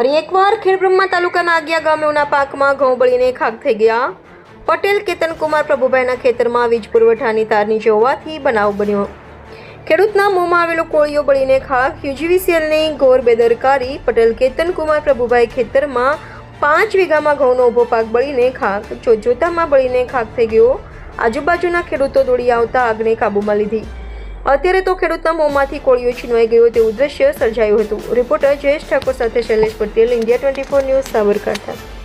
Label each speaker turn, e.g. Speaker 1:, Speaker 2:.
Speaker 1: ફરી એકવાર ખેડબ્રહ્મા તાલુકાના આગિયા ગામે ઉના પાકમાં ઘઉં બળીને ખાક થઈ ગયા. પટેલ કેતનકુમાર પ્રભુભાઈના ખેતરમાં વીજ પુરવઠાની તાર નીચે હોવાથી બનાવ બન્યો. ખેડૂતના મોંમાં આવેલો કોળીઓ બળીને ખાક યુજીવીસીએલની ઘોર બેદરકારી, પટેલ કેતનકુમાર પ્રભુભાઈ ખેતરમાં પાંચ વીઘામાં ઘઉંનો ઊભો પાક બળીને ખાક જોતજોતામાં બળીને ખાક થઈ ગયો. આજુબાજુના ખેડૂતો દોડી આવતા આગને કાબૂમાં લીધી. અત્યારે તો ખેડૂતના મોંમાંથી કોળીઓ છીનવાઈ ગયો તેવું દ્રશ્ય સર્જાયું હતું. રિપોર્ટર જયેશ ઠાકોર સાથે Shailesh Patel, India twenty four news, Sabarkantha.